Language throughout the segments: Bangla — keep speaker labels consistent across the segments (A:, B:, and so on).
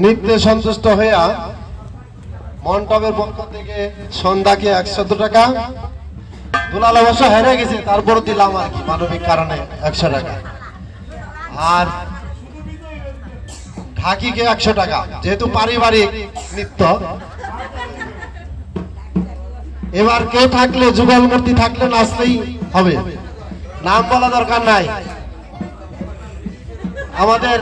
A: নৃত্যে সন্তুষ্ট হইয়া মন্টপের পক্ষ থেকে সন্ধ্যাকে একশত টাকা। দুলাল অবশ্য হেরে গেছে তারপর দিলাম আর কি, মানবিক কারণে একশো টাকা। আর ঢাকিকে একশো টাকা, যেহেতু পারিবারিক নৃত্য। এবার কে থাকলে, যুগল মূর্তি থাকলে নাচলেই হবে। নাম বলা দরকার নাই। আমাদের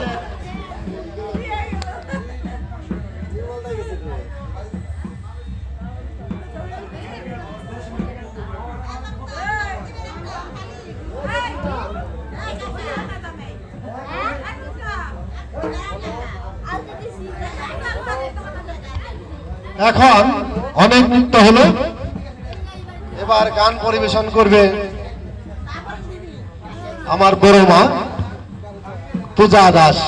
A: এখন অনেক নৃত্য হলো। এবার গান পরিবেশন করবে আমার বড় মা পূজা দাস।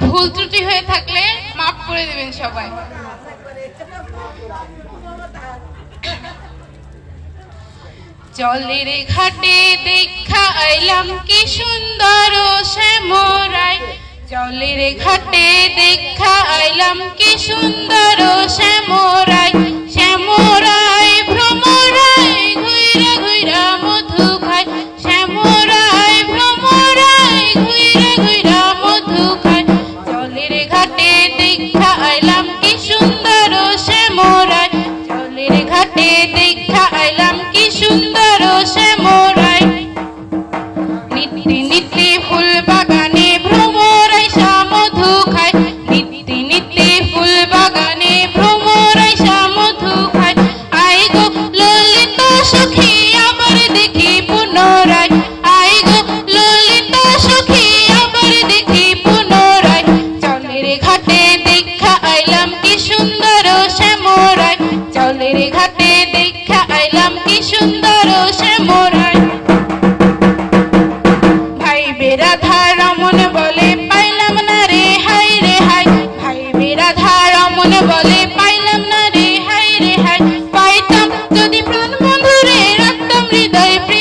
B: ভুল ত্রুটি হয়ে থাকলে মাফ করে দেবেন সবাই। জলের ঘাটে দেখা আইলাম কি সুন্দর শ্যামরাই জলের ঘাটে দেখা আইলাম কি সুন্দর শ্যামরাই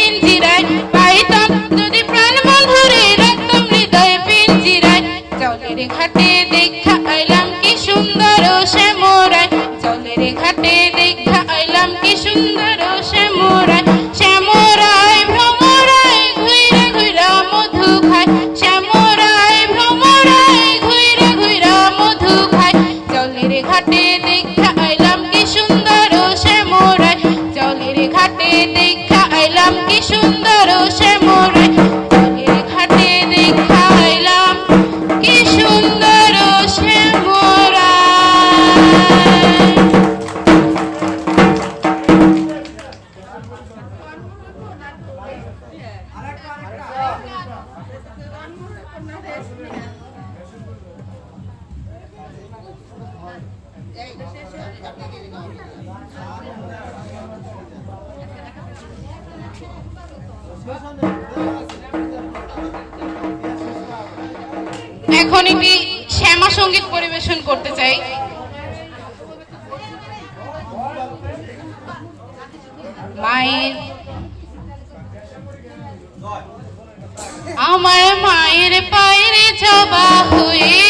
B: indiren, baitan এখন আমি শ্যামা সংগীত পরিবেশন করতে চাই। মায়ের আমার মায়ের পায়ের জবা হয়ে